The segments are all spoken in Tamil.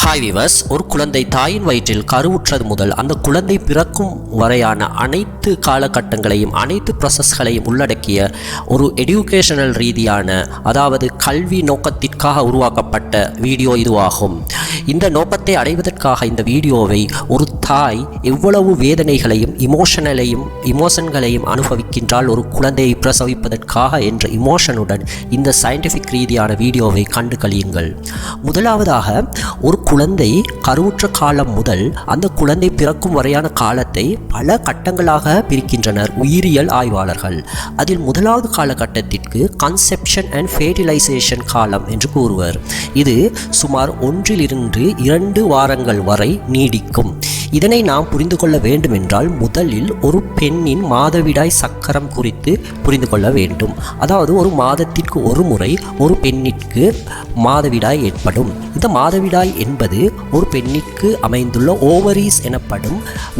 ஹாய் விவஸ் ஒரு குழந்தை தாயின் வயிற்றில் கருவுற்றது முதல் அந்த குழந்தை பிறக்கும் வரையான அனைத்து காலகட்டங்களையும் அனைத்து ப்ரொசஸ்களையும் உள்ளடக்கிய ஒரு எடுகேஷனல் ரீதியான அதாவது கல்வி நோக்கத்திற்காக உருவாக்கப்பட்ட வீடியோ இதுவாகும். இந்த நோக்கத்தை அடைவதற்காக இந்த வீடியோவை ஒரு தாய் எவ்வளவு வேதனைகளையும் இமோஷனலையும் இமோஷன்களையும் அனுபவிக்கின்றால் ஒரு குழந்தையை பிரசவிப்பதற்காக என்ற இமோஷனுடன் இந்த சயின்டிஃபிக் ரீதியான வீடியோவை கண்டு கழியுங்கள் முதலாவதாக ஒரு குழந்தை கருவுற்ற காலம் முதல் அந்த குழந்தை பிறக்கும் வரையான காலத்தை பல கட்டங்களாக பிரிக்கின்றனர் உயிரியல் ஆய்வாளர்கள். அதில் முதலாவது காலகட்டத்திற்கு கன்செப்ஷன் அண்ட் ஃபேர்டிலைசேஷன் காலம் என்று கூறுவர். இது சுமார் ஒன்றிலிருந்து இரண்டு வாரங்கள் வரை நீடிக்கும். இதனை நாம் புரிந்து கொள்ள வேண்டுமென்றால் முதலில் ஒரு பெண்ணின் மாதவிடாய் சக்கரம் குறித்து புரிந்து கொள்ள வேண்டும். அதாவது ஒரு மாதத்திற்கு ஒரு முறை ஒரு பெண்ணிற்கு மாதவிடாய் ஏற்படும். இந்த மாதவிடாய் என்பது ஒரு பெண்ணிற்கு அமைந்துள்ள ஓவரீஸ் எனப்படும்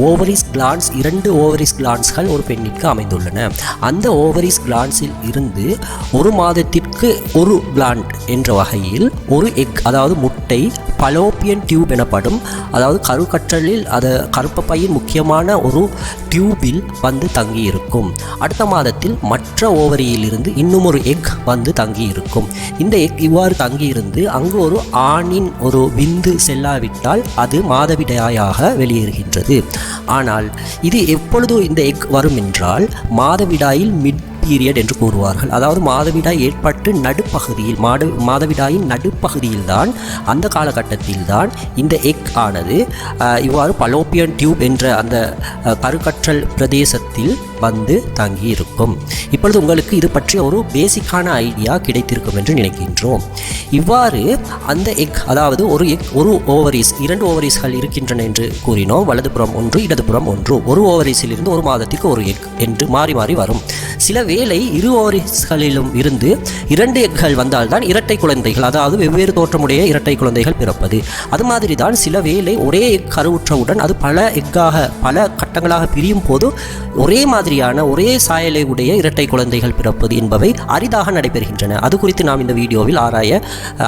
ஓவரிஸ் கிளான்ஸ் இரண்டு ஓவரிஸ் கிளான்ஸ்கள் ஒரு பெண்ணிற்கு அமைந்துள்ளன. அந்த ஓவரிஸ் கிளான்ஸில் இருந்து ஒரு மாதத்திற்கு ஒரு கிளாண்ட் என்ற வகையில் ஒரு எக் அதாவது முட்டை பலோப்பியன் டியூப் எனப்படும் அதாவது கருக்கற்றலில் அது கருப்ப பையின் முக்கியமான ஒரு டியூபில் வந்து தங்கியிருக்கும். அடுத்த மாதத்தில் மற்ற ஓவரியிலிருந்து இன்னும் ஒரு எக் வந்து தங்கியிருக்கும். இந்த எக் இவ்வாறு தங்கியிருந்து அங்கு ஒரு ஆணின் ஒரு விந்து செல்லாவிட்டால் அது மாதவிடாயாக வெளியேறுகின்றது. ஆனால் இது எப்பொழுது இந்த எக் வரும் என்றால் மாதவிடாயில் மிட் பீரியட் என்று கூறுவார்கள். அதாவது மாதவிடாய் ஏற்பட்டு நடுப்பகுதியில் மாடு மாதவிடாயின் நடுப்பகுதியில் தான் அந்த காலகட்டத்தில் தான் இந்த எக் ஆனது இவ்வாறு பலோப்பியன் டியூப் என்ற அந்த கருக்கற்றல் பிரதேசத்தில் வந்து தங்கி இருக்கும் இப்பொழுது உங்களுக்கு இது பற்றிய ஒரு பேசிக்கான ஐடியா கிடைத்திருக்கும் என்று நினைக்கின்றோம். இவ்வாறு அந்த எக் அதாவது ஒரு எக் ஒரு ஓவரிஸ் இரண்டு ஓவரிஸ்கள் இருக்கின்றன என்று கூறினோம். வலதுபுறம் ஒன்று இடதுபுறம் ஒன்று. ஒரு ஓவரீஸில் இருந்து ஒரு மாதத்திற்கு ஒரு எக் என்று மாறி மாறி வரும். சில வேலை இரு ஓவரிஸ்களிலும் இருந்து இரண்டு எக்கள் வந்தால்தான் இரட்டை குழந்தைகள் அதாவது வெவ்வேறு தோற்றமுடைய இரட்டை குழந்தைகள் பிறப்பது. அது மாதிரி தான் சில வேளை ஒரே எக் கருவுற்றவுடன் அது பல எக்காக பல கட்டங்களாக பிரியும் போது ஒரே மாதிரியான ஒரே சாயலை உடைய இரட்டை குழந்தைகள் பிறப்பது என்பவை அரிதாக நடைபெறுகின்றன. அது குறித்து நாம் இந்த வீடியோவில் ஆராய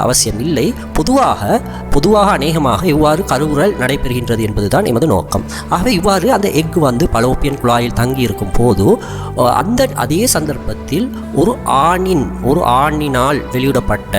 அவசியம் இல்லை. பொதுவாக பொதுவாக அநேகமாக இவ்வாறு கருவுறல் நடைபெறுகின்றது என்பதுதான் எமது நோக்கம். ஆகவே இவ்வாறு அந்த எக் வந்து பலோப்பியன் குழாயில் தங்கி இருக்கும் போது அந்த அதே சந்தர்ப்பத்தில் ஒரு ஆணின் ஒரு ஆணினால் வெளியிடப்பட்ட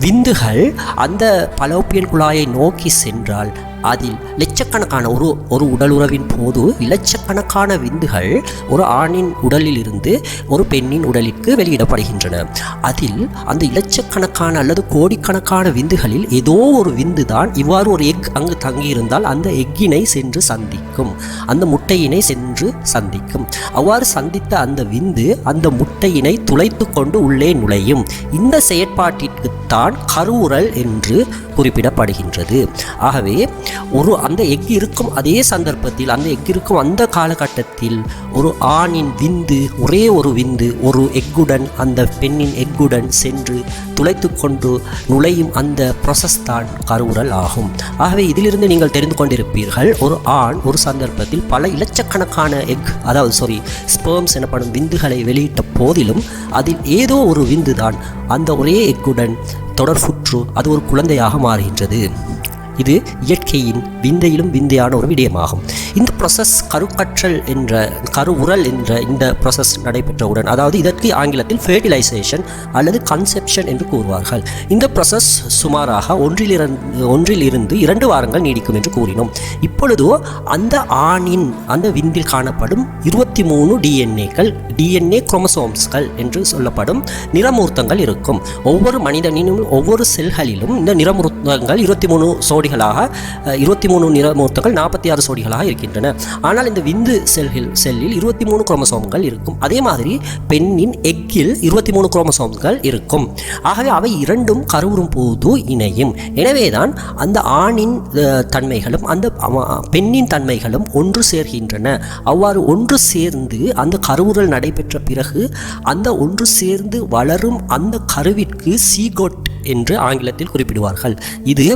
விந்துகள் அந்த பலோப்பியன் குழாயை நோக்கி சென்றால் அதில் லட்சக்கணக்கான ஒரு ஒரு உடலுறவின் போது லட்சக்கணக்கான விந்துகள் ஒரு ஆணின் உடலில் இருந்து ஒரு பெண்ணின் உடலிற்கு வெளியிடப்படுகின்றன. அதில் அந்த இலட்சக்கணக்கான அல்லது கோடிக்கணக்கான விந்துகளில் ஏதோ ஒரு விந்து தான் இவ்வாறு ஒரு எக் அங்கு தங்கியிருந்தால் அந்த எக்கினை சென்று சந்திக்கும். அந்த முட்டையினை சென்று சந்திக்கும். அவ்வாறு சந்தித்த அந்த விந்து அந்த முட்டையினை துளைத்து கொண்டு உள்ளே நுழையும். இந்த செயற்பாட்டிற்குத்தான் கருவுரல் என்று குறிப்பிடப்படுகின்றது. ஆகவே ஒரு அந்த எக் இருக்கும் அதே சந்தர்ப்பத்தில் அந்த எக் இருக்கும் அந்த காலகட்டத்தில் ஒரு ஆணின் விந்து ஒரே ஒரு விந்து ஒரு எக்குடன் அந்த பெண்ணின் எக்குடன் சென்று துளைத்து கொண்டு நுழையும் அந்த ப்ரொசஸ் தான் கருவுறல் ஆகும். ஆகவே இதிலிருந்து நீங்கள் தெரிந்து கொண்டிருப்பீர்கள் ஒரு ஆண் ஒரு சந்தர்ப்பத்தில் பல இலட்சக்கணக்கான எக் அதாவது சாரி ஸ்பெர்ம்ஸ் எனப்படும் விந்துகளை வெளியிட்ட போதிலும் அதில் ஏதோ ஒரு விந்து தான் அந்த ஒரே எக்குடன் தொடர்புற்று அது ஒரு குழந்தையாக மாறுகின்றது. இது இயற்கையின் விந்தையிலும் விந்தையான ஒரு விடயமாகும். இந்த ப்ரொசஸ் கருக்கற்றல் என்ற கரு உரல் என்ற இந்த ப்ரொசஸ் நடைபெற்றவுடன் அதாவது இதற்கு ஆங்கிலத்தில் ஃபெர்டிலைசேஷன் அல்லது கன்செப்ஷன் என்று கூறுவார்கள். இந்த ப்ரொசஸ் சுமாராக ஒன்றிலிருந்து ஒன்றில் இருந்து இரண்டு வாரங்கள் நீடிக்கும் என்று கூறினோம். இப்பொழுது அந்த ஆணின் அந்த விந்தில் காணப்படும் இருபத்தி மூணு டிஎன்ஏக்கள் டிஎன்ஏ குரோமசோம்ஸ்கள் என்று சொல்லப்படும் நிறமூர்த்தங்கள் இருக்கும். ஒவ்வொரு மனிதனினும் ஒவ்வொரு செல்களிலும் இந்த நிறமூர்த்தங்கள் இருபத்தி மூணு சோடிகளாக இருபத்தி மூணு நிறமூர்த்தங்கள் நாற்பத்தி ஆறு சோடிகளாக இருக்கின்றன. ஆனால் இந்த விந்து செல்கள் செல்லில் இருபத்தி மூணு குரோமசோம்கள் இருக்கும். அதே மாதிரி பெண்ணின் எக்கில் இருபத்தி மூணு குரோமசோம்கள் இருக்கும். ஆகவே அவை இரண்டும் கருவுறும் போது இணையும். எனவேதான் அந்த ஆணின் தன்மைகளும் அந்த பெண்ணின் தன்மைகளும் ஒன்று சேர்கின்றன. அவ்வாறு ஒன்று சேர்ந்து அந்த கருவுறல் நடைபெற்ற பிறகு அந்த ஒன்று சேர்ந்து வளரும் அந்த கருவிற்கு சீகோட் என்று ஆங்கிலத்தில் குறிப்பிடுவார்கள். இது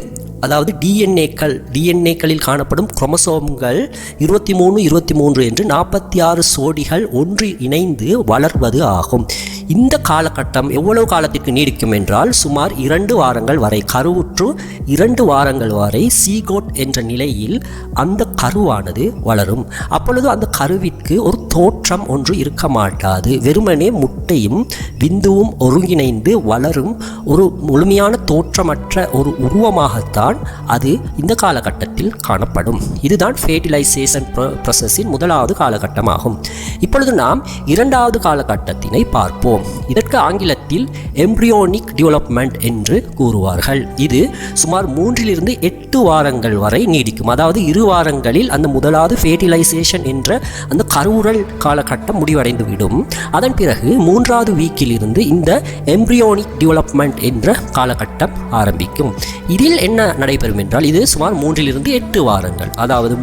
அதாவது டிஎன்ஏக்கள் டிஎன்ஏக்களில் காணப்படும் குரோமசோம்கள் இருபத்தி மூணு இருபத்தி மூன்று என்று நாற்பத்தி ஆறு சோடிகள் ஒன்று இணைந்து வளர்வது ஆகும். இந்த காலகட்டம் எவ்வளவு காலத்திற்கு நீடிக்கும் என்றால் சுமார் இரண்டு வாரங்கள் வரை கருவுற்று இரண்டு வாரங்கள் வரை சீகோட் என்ற நிலையில் அந்த கருவானது வளரும். அப்பொழுது அந்த கருவிற்கு ஒரு தோற்றம் ஒன்று இருக்க மாட்டாது. வெறுமனே முட்டையும் விந்துவும் ஒருங்கிணைந்து வளரும் ஒரு முழுமையான தோற்றமற்ற ஒரு உருவமாகத்தான் அது இந்த காலகட்டத்தில் காணப்படும். இதுதான் ஃபேர்டிலைசேஷன் ப்ரொசஸின் முதலாவது காலகட்டமாகும். இப்பொழுது நாம் இரண்டாவது காலகட்டத்தினை பார்ப்போம். இதற்கு ஆங்கிலத்தில் எம்ப்ரியோனிக் டெவலப்மெண்ட் என்று கூறுவார்கள். இது சுமார் மூன்றிலிருந்து எட்டு வாரங்கள் வரை நீடிக்கும். அதாவது இரு வாரங்களில் அந்த முதலாவது ஃபேர்டிலைசேஷன் என்ற அந்த கருவுறல் காலகட்டம் முடிவடைந்துவிடும். அதன் பிறகு மூன்றாவது வீக்கில் இருந்து இந்த எம்ப்ரியோனிக் டெவலப்மெண்ட் என்ற காலகட்டம் ஆரம்பிக்கும். இதில் என்ன நடைபெறும் என்றால் இது சுமார் மூன்றிலிருந்து எட்டு வாரங்கள் அதாவது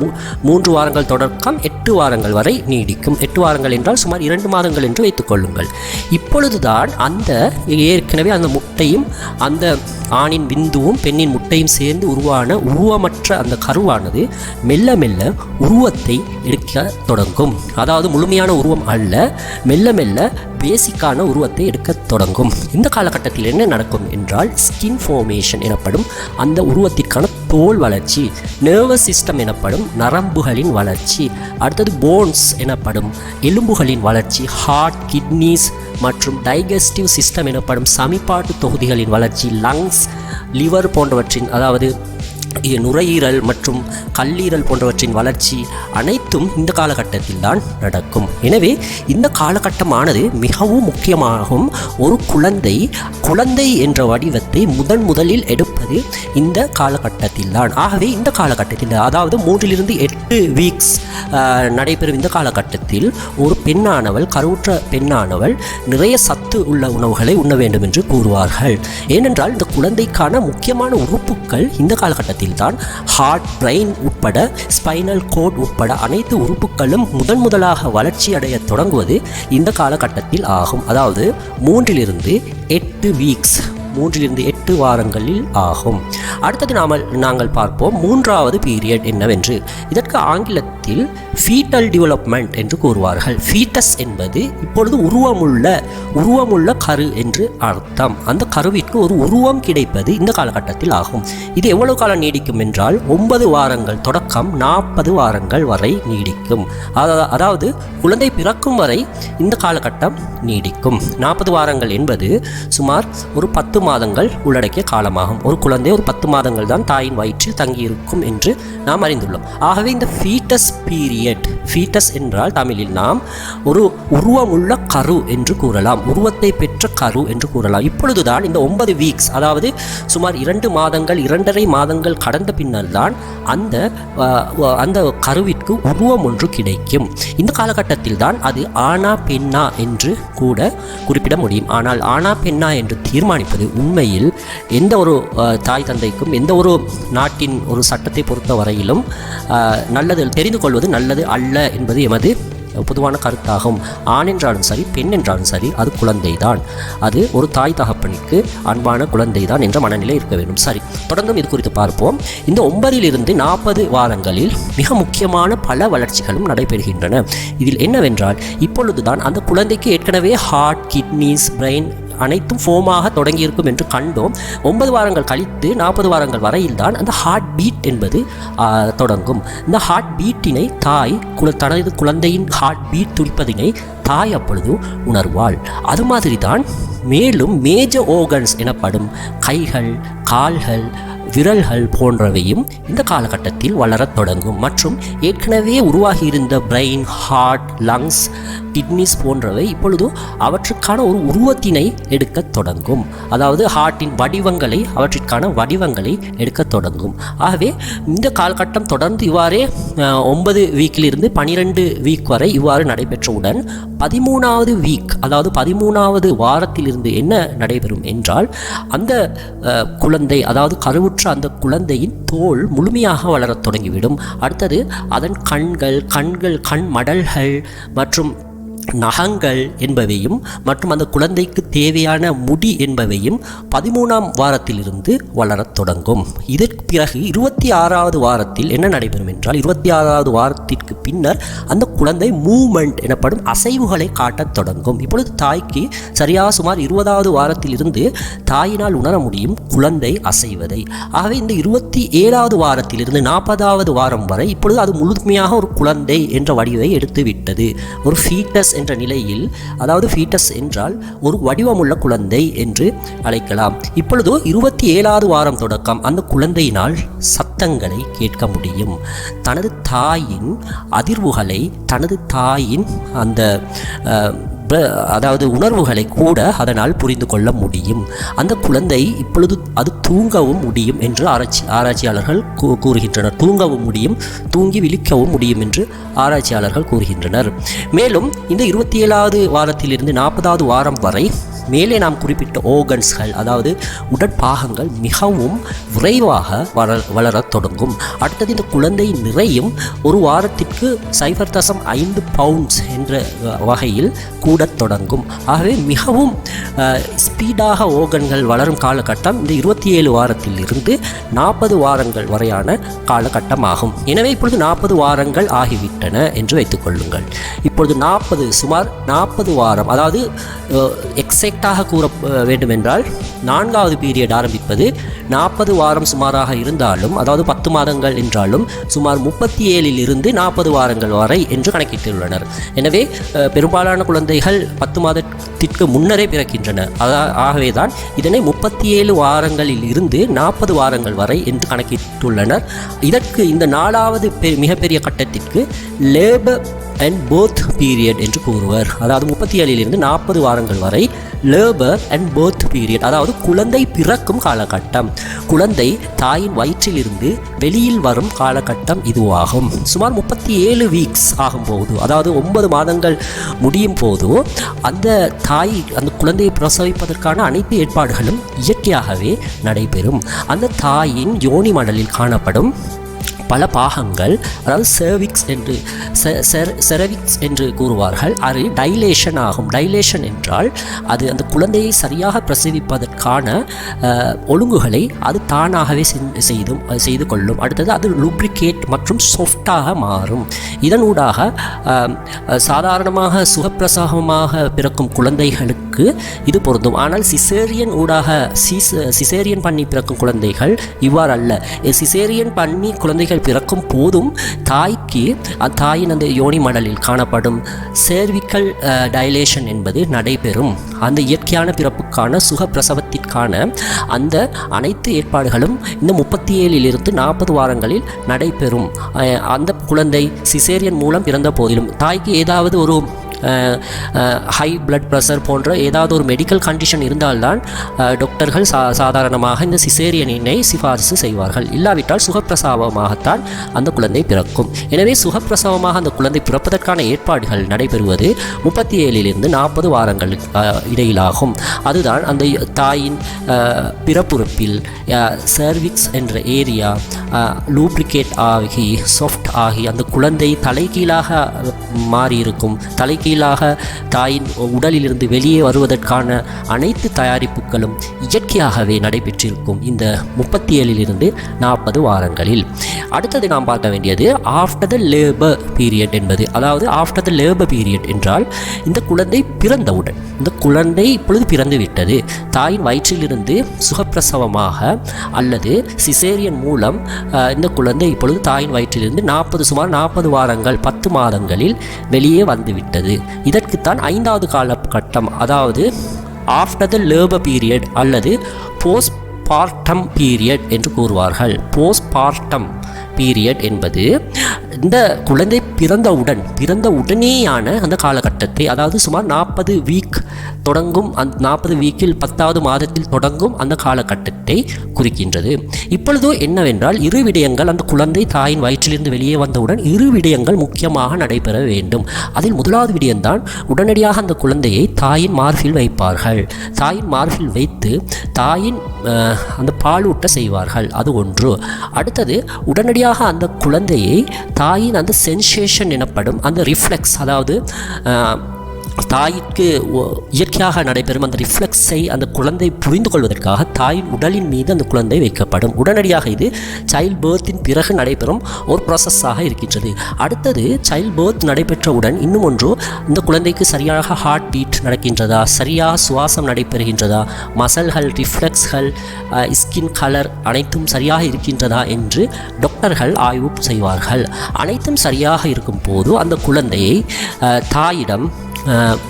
மூன்று வாரங்கள் தொடக்கம் எட்டு வாரங்கள் வரை நீடிக்கும். எட்டு வாரங்கள் என்றால் சுமார் இரண்டு மாதங்கள் என்று வைத்துக்கொள்ளுங்கள் இப்பொழுதுதான் அந்த ஏற்கனவே அந்த முட்டையும் அந்த ஆணின் விந்துவும் பெண்ணின் முட்டையும் சேர்ந்து உருவான உருவமற்ற அந்த கருவானது மெல்ல மெல்ல உருவத்தை எடுக்க தொடங்கும். அதாவது முழுமையான உருவம் அல்ல மெல்ல மெல்ல பேசிக்கான உருவத்தை எடுக்கத் தொடங்கும். இந்த காலகட்டத்தில் என்ன நடக்கும் என்றால் ஸ்கின் ஃபார்மேஷன் எனப்படும் அந்த உருவத்திற்கான தோல் வளர்ச்சி நர்வஸ் சிஸ்டம் எனப்படும் நரம்புகளின் வளர்ச்சி அடுத்தது போன்ஸ் எனப்படும் எலும்புகளின் வளர்ச்சி ஹார்ட் கிட்னிஸ் மற்றும் டைஜஸ்டிவ் சிஸ்டம் எனப்படும் சமிப்பாட்டு தொகுதிகளின் வளர்ச்சி லங்ஸ் லிவர் போன்றவற்றின் அதாவது நுரையீரல் மற்றும் கல்லீரல் போன்றவற்றின் வளர்ச்சி அனைத்தும் இந்த காலகட்டத்தில் தான் நடக்கும். எனவே இந்த காலகட்டமானது மிகவும் முக்கியமாகும். ஒரு குழந்தை குழந்தை என்ற வடிவத்தை முதன் முதலில் எடுப்பது இந்த காலகட்டத்தில் தான் ஆகவே இந்த காலகட்டத்தில் அதாவது மூன்றிலிருந்து எட்டு வீக்ஸ் நடைபெறும் இந்த காலகட்டத்தில் ஒரு பெண்ணானவள் கருவுற்ற பெண்ணானவள் நிறைய சத்து உள்ள உணவுகளை உண்ண வேண்டும் என்று கூறுவார்கள். ஏனென்றால் இந்த குழந்தைக்கான முக்கியமான உறுப்புகள் இந்த காலகட்டத்தில் தான் ஹார்ட் பிரெயின் உட்பட ஸ்பைனல் கோட் உட்பட அனைத்து உறுப்புகளும் முதன் முதலாக வளர்ச்சி அடைய தொடங்குவது இந்த காலகட்டத்தில் ஆகும். அதாவது மூன்றிலிருந்து எட்டு வீக்ஸ் மூன்றிலிருந்து எட்டு வாரங்களில் ஆகும். அடுத்தது நாம நாங்கள் பார்ப்போம் மூன்றாவது பீரியட் என்னவென்று. இதற்கு ஆங்கிலத்தில் ஃபீட்டல் டெவலப்மெண்ட் என்று கூறுவார்கள். ஃபீட்டஸ் என்பது இப்பொழுது உருவமுள்ள உருவமுள்ள கரு என்று அர்த்தம். அந்த கருவிற்கு ஒரு உருவம் கிடைப்பது இந்த காலகட்டத்தில் ஆகும். இது எவ்வளவு காலம் நீடிக்கும் என்றால் ஒன்பது வாரங்கள் தொடக்கம் நாற்பது வாரங்கள் வரை நீடிக்கும். அதாவது குழந்தை பிறக்கும் வரை இந்த காலகட்டம் நீடிக்கும். நாற்பது வாரங்கள் என்பது சுமார் ஒரு பத்து மாதங்கள் உள்ளடக்கிய காலமாகும். ஒரு குழந்தை ஒரு பத்து மாதங்கள் தான் தாயின் வயிற்றில் தங்கியிருக்கும் என்று நாம் அறிந்துள்ளோம். ஆகவே இந்த ஃபீட்டஸ் பீரியட் ஃபீட்டஸ் என்றால் தமிழில் நாம் ஒரு உருவமுள்ள கரு என்று கூறலாம். உருவத்தை பெற்ற கரு என்று கூறலாம். இப்பொழுதுதான் இந்த ஒன்பது வீக்ஸ் அதாவது சுமார் இரண்டு மாதங்கள் இரண்டரை மாதங்கள் கடந்த பின்னர் தான் அந்த அந்த கருவிற்கு உருவம் ஒன்று கிடைக்கும். இந்த காலகட்டத்தில் தான் அது ஆனா பெண்ணா என்று கூட குறிப்பிட முடியும். ஆனால் ஆனா பெண்ணா என்று தீர்மானிப்பது உண்மையில் எந்த ஒரு தாய் தந்தைக்கும் எந்த ஒரு நாட்டின் ஒரு சட்டத்தை பொறுத்த வரையிலும் நல்லது தெரிந்து கொள்வது நல்லது அல்ல என்பது எமது பொதுவான கருத்தாகும். ஆண் என்றாலும் சரி பெண் என்றாலும் சரி அது குழந்தைதான். அது ஒரு தாய் தகப்பனுக்கு அன்பான குழந்தைதான் என்ற மனநிலை இருக்க வேண்டும். சரி தொடர்ந்தும் இது குறித்து பார்ப்போம். இந்த ஒன்பதிலிருந்து நாற்பது வாரங்களில் மிக முக்கியமான பல வளர்ச்சிகளும் நடைபெறுகின்றன. இதில் என்னவென்றால் இப்பொழுதுதான் அந்த குழந்தைக்கு ஏற்கனவே ஹார்ட் கிட்னிஸ் பிரெயின் அனைத்தும் ஃபோமாக தொடங்கியிருக்கும் என்று கண்டோம். ஒன்பது வாரங்கள் கழித்து நாற்பது வாரங்கள் வரையில்தான் அந்த ஹார்ட் பீட் என்பது தொடங்கும். இந்த ஹார்ட் பீட்டினை தாய் குல தனது குழந்தையின் ஹார்ட் பீட் துடிப்பதினை தாய் அப்பொழுது உணர்வாள். அது மாதிரி தான் மேலும் மேஜர் ஓர்கன்ஸ் எனப்படும் கைகள் கால்கள் விரல்கள் போன்றவையும் இந்த காலகட்டத்தில் வளரத் தொடங்கும். மற்றும் ஏற்கனவே உருவாகியிருந்த பிரெயின் ஹார்ட் லங்ஸ் கிட்னிஸ் போன்றவை இப்பொழுது அவற்றுக்கான ஒரு உருவத்தினை எடுக்கத் தொடங்கும். அதாவது ஹார்ட்டின் வடிவங்களை அவற்றிற்கான வடிவங்களை எடுக்கத் தொடங்கும். ஆகவே இந்த காலகட்டம் தொடர்ந்து இவ்வாறே ஒன்பது வீக்கிலிருந்து பனிரெண்டு வீக் வரை இவ்வாறு நடைபெற்றவுடன் பதிமூணாவது வீக் அதாவது பதிமூணாவது வாரத்திலிருந்து என்ன நடைபெறும் என்றால் அந்த குழந்தை அதாவது கருவுற்ற அந்த குழந்தையின் தோல் முழுமையாக வளரத் தொடங்கிவிடும். அடுத்தது அதன் கண்கள் கண்கள் கண் மடல்கள் மற்றும் நகங்கள் என்பவையும் மற்றும் அந்த குழந்தைக்கு தேவையான முடி என்பவையும் பதிமூணாம் வாரத்திலிருந்து வளரத் தொடங்கும். இதற்கு பிறகு இருபத்தி ஆறாவது வாரத்தில் என்ன நடைபெறும் என்றால் இருபத்தி ஆறாவது வாரத்திற்கு பின்னர் அந்த குழந்தை மூமெண்ட் எனப்படும் அசைவுகளை காட்டத் தொடங்கும். இப்பொழுது தாய்க்கு சரியாக சுமார் இருபதாவது வாரத்திலிருந்து தாயினால் உணர முடியும் குழந்தை அசைவதை. ஆகவே இந்த இருபத்தி ஏழாவது வாரத்திலிருந்து நாற்பதாவது வாரம் வரை இப்பொழுது அது முழுமையாக ஒரு குழந்தை என்ற வடிவை எடுத்துவிட்டது. ஒரு ஃபீட்டஸ் என்ற நிலையில் அதாவது ஃபீட்டஸ் என்றால் ஒரு வடிவமுள்ள குழந்தை என்று அழைக்கலாம். இப்பொழுதோ இருபத்தி ஏழாவது வாரம் தொடக்கம். அந்த குழந்தையினால் சத்தங்களை கேட்க முடியும். தனது தாயின் அதிர்வுகளை தனது தாயின் அந்த அதாவது உணர்வுகளை கூட அதனால் புரிந்து கொள்ள முடியும். அந்த குழந்தை இப்பொழுது அது தூங்கவும் முடியும் என்று ஆராய்ச்சி ஆராய்ச்சியாளர்கள் கூ- கூறுகின்றனர். தூங்கவும் முடியும் தூங்கி விழிக்கவும் முடியும் என்று ஆராய்ச்சியாளர்கள் கூறுகின்றனர். மேலும் இந்த இருபத்தி ஏழாவது வாரத்திலிருந்து நாற்பதாவது வாரம் வரை மேலே நாம் குறிப்பிட்ட ஓகன்ஸ்கள் அதாவது உடற்பாகங்கள் மிகவும் விரைவாக வளர வளரத் தொடங்கும். அடுத்தது இந்த குழந்தை நிறையும் ஒரு வாரத்திற்கு சைபர் தசம் ஐந்து பவுண்ட்ஸ் என்ற வகையில் கூடத் தொடங்கும். ஆகவே மிகவும் ஸ்பீடாக ஓகன்கள் வளரும் காலகட்டம் இந்த இருபத்தி ஏழு வாரத்தில் இருந்து நாற்பது வாரங்கள் வரையான காலகட்டமாகும். எனவே இப்பொழுது நாற்பது வாரங்கள் ஆகிவிட்டன என்று வைத்துக்கொள்ளுங்கள் இப்பொழுது நாற்பது சுமார் நாற்பது வாரம் அதாவது எக்ஸை எக்ஸாக்டாக கூற வேண்டுமென்றால் நான்காவது பீரியட் ஆரம்பிப்பது நாற்பது வாரம் சுமாராக இருந்தாலும் அதாவது பத்து மாதங்கள் என்றாலும் சுமார் முப்பத்தி ஏழில் இருந்து நாற்பது வாரங்கள் வரை என்று கணக்கிட்டுள்ளனர். எனவே பெரும்பாலான குழந்தைகள் பத்து மாதத்திற்கு முன்னரே பிறக்கின்றன அதா ஆகவேதான் இதனை முப்பத்தி ஏழு வாரங்களில் இருந்து நாற்பது வாரங்கள் வரை என்று கணக்கிட்டுள்ளனர். இதற்கு இந்த நாலாவது பெ- மிகப்பெரிய கட்டத்திற்கு லேபர் அண்ட் போத் பீரியட் என்று கூறுவர். அதாவது முப்பத்தி ஏழிலிருந்து நாற்பது வாரங்கள் வரை லேபர் அண்ட் பேர்த் பீரியட் அதாவது குழந்தை பிறக்கும் காலகட்டம். குழந்தை தாயின் வயிற்றிலிருந்து வெளியில் வரும் காலகட்டம் இதுவாகும். சுமார் முப்பத்தி ஏழு வீக்ஸ் ஆகும்போது அதாவது ஒன்பது மாதங்கள் முடியும் போது அந்த தாய் அந்த குழந்தையை பிரசவிப்பதற்கான அனைத்து ஏற்பாடுகளும் இயற்கையாகவே நடைபெறும். அந்த தாயின் யோனி மடலில் காணப்படும் பல பாகங்கள் அதாவது செர்விக்ஸ் என்று செரவிக்ஸ் என்று கூறுவார்கள். அது டைலேஷன் ஆகும். டைலேஷன் என்றால் அது அந்த குழந்தையை சரியாக பிரசவிப்பதற்கான ஒழுங்குகளை அது தானாகவே செய்தும் செய்து கொள்ளும். அடுத்தது அது லூப்ரிகேட் மற்றும் சாஃப்டாக மாறும். இதனூடாக சாதாரணமாக சுகப்பிரசவமாக பிறக்கும் குழந்தைகளுக்கு இது பொருந்தும். ஆனால் சிசேரியன் ஊடாக சிசேரியன் பண்ணி பிறக்கும் குழந்தைகள் இவ்வாறு அல்ல சிசேரியன் பண்ணி குழந்தைகள் பிறக்கும் போதும் தாய்க்கு தாயின் அந்த யோனி மடலில் காணப்படும் சேர்விக்கல் டைலேஷன் என்பது நடைபெறும். அந்த இயற்கையான பிறப்புக்கான சுகப்பிரசவத்திற்கான அந்த அனைத்து ஏற்பாடுகளும் இந்த முப்பத்தி ஏழிலிருந்து நாற்பது வாரங்களில் நடைபெறும். அந்த குழந்தை சிசேரியன் மூலம் பிறந்த போதிலும் தாய்க்கு ஏதாவது ஒரு ஹை பிளட் ப்ரெஷர் போன்ற ஏதாவது ஒரு மெடிக்கல் கண்டிஷன் இருந்தால்தான் டாக்டர்கள் சா சாதாரணமாக இந்த சிசேரியனினை சிபாரிசு செய்வார்கள். இல்லாவிட்டால் சுகப்பிரசவமாகத்தான் அந்த குழந்தை பிறக்கும். எனவே சுகப்பிரசவமாக அந்த குழந்தை பிறப்பதற்கான ஏற்பாடுகள் நடைபெறுவது முப்பத்தி ஏழிலிருந்து நாற்பது வாரங்கள் இடையிலாகும். அதுதான் அந்த தாயின் பிறப்புறுப்பில் சர்விக்ஸ் என்ற ஏரியா லூப்ரிகேட் ஆகி சாஃப்ட் ஆகி அந்த குழந்தை தலைகீழாக மாறியிருக்கும் தலைகீழாக தாயின் உடலிலிருந்து வெளியே வருவதற்கான அனைத்து தயாரிப்புகளும் இயற்கையாகவே நடைபெற்றிருக்கும் இந்த முப்பத்தி ஏழிலிருந்து நாற்பது வாரங்களில். அடுத்தது நாம் பார்க்க வேண்டியது ஆஃப்டர் த லேபர் பீரியட் என்பது. அதாவது ஆஃப்டர் த லேபர் பீரியட் என்றால் இந்த குழந்தை பிறந்தவுடன் இந்த குழந்தை இப்பொழுது பிறந்து விட்டது தாயின் வயிற்றிலிருந்து சுகப்பிரசவமாக அல்லது சிசேரியன் மூலம் இந்த குழந்தை இப்பொழுது தாயின் வயிற்றிலிருந்து நாற்பது சுமார் நாற்பது வாரங்கள் பத்து மாதங்களில் வெளியே வந்துவிட்டது. இதற்குத்தான் ஐந்தாவது காலகட்டம் அதாவது ஆஃப்டர் த லேபர் பீரியட் அல்லது போஸ்ட் பார்ட்டம் பீரியட் என்று கூறுவார்கள். போஸ்ட் பார்ட்டம் பீரியட் என்பது இந்த குழந்தை பிறந்தவுடன் பிறந்த உடனேயான அந்த காலகட்டத்தை அதாவது சுமார் நாற்பது வீக் தொடங்கும் அந்த நாற்பது வீக்கில் பத்தாவது மாதத்தில் தொடங்கும் அந்த காலகட்டத்தை குறிக்கின்றது. இப்பொழுதோ என்னவென்றால் இரு விடயங்கள் அந்த குழந்தை தாயின் வயிற்றிலிருந்து வெளியே வந்தவுடன் இரு விடயங்கள் முக்கியமாக நடைபெற வேண்டும். அதில் முதலாவது விடயம்தான் உடனடியாக அந்த குழந்தையை தாயின் மார்பில் வைப்பார்கள். தாயின் மார்பில் வைத்து தாயின் அந்த பாலூட்ட செய்வார்கள். அது ஒன்று. அடுத்தது உடனடியாக அந்த குழந்தையை தாயின் அந்த சென்சேஷன் எனப்படும் அந்த ரிஃப்ளெக்ஸ் அதாவது தாய்க்கு ஒ- இயற்கையாக நடைபெறும் அந்த ரிஃப்ளெக்ஸை அந்த குழந்தை புரிந்து கொள்வதற்காக தாயின் உடலின் மீது அந்த குழந்தை வைக்கப்படும். உடனடியாக இது சைல்ட் பேர்த்தின் பிறகு நடைபெறும் ஒரு ப்ராசஸாக இருக்கின்றது. அடுத்தது சைல்ட் பேர்த் நடைபெற்றவுடன் இன்னும் ஒன்று இந்த குழந்தைக்கு சரியாக ஹார்ட் பீட் நடக்கின்றதா? சரியாக சுவாசம் நடைபெறுகின்றதா? மசல்கள் ரிஃப்ளெக்ஸ்கள் ஸ்கின் கலர் அனைத்தும் சரியாக இருக்கின்றதா என்று டாக்டர்கள் ஆய்வு செய்வார்கள். அனைத்தும் சரியாக இருக்கும் போது அந்த குழந்தையை தாயிடம்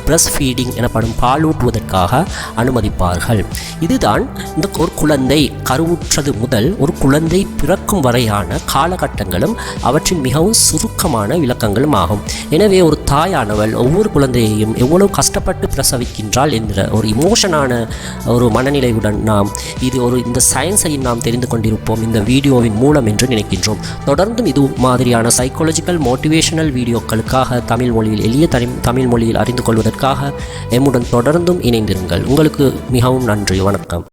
பிரஸ் ஃபீடிங் எனப்படும் பாலூட்டுவதற்காக அனுமதிப்பார்கள். இதுதான் இந்த ஒரு குழந்தை கருவுற்றது முதல் ஒரு குழந்தை பிறக்கும் வரையான காலகட்டங்களும் அவற்றின் மிகவும் சுருக்கமான விளக்கங்களும் ஆகும். எனவே ஒரு தாயானவள் ஒவ்வொரு குழந்தையையும் எவ்வளவு கஷ்டப்பட்டு பிரசவிக்கின்றாள் என்ற ஒரு இமோஷனான ஒரு மனநிலையுடன் நாம் இது ஒரு இந்த சயின்ஸையும் நாம் தெரிந்து கொண்டிருப்போம் இந்த வீடியோவின் மூலம் என்று நினைக்கின்றோம். தொடர்ந்தும் இது மாதிரியான சைக்காலஜிக்கல் மோட்டிவேஷனல் வீடியோக்களுக்காக தமிழ் மொழியில் எளிய தனி- தமிழ் மொழியில் அறிந்து கொள்வதற்காக எம்முடன் தொடர்ந்தும் இணைந்திருங்கள். உங்களுக்கு மிகவும் நன்றி. வணக்கம்.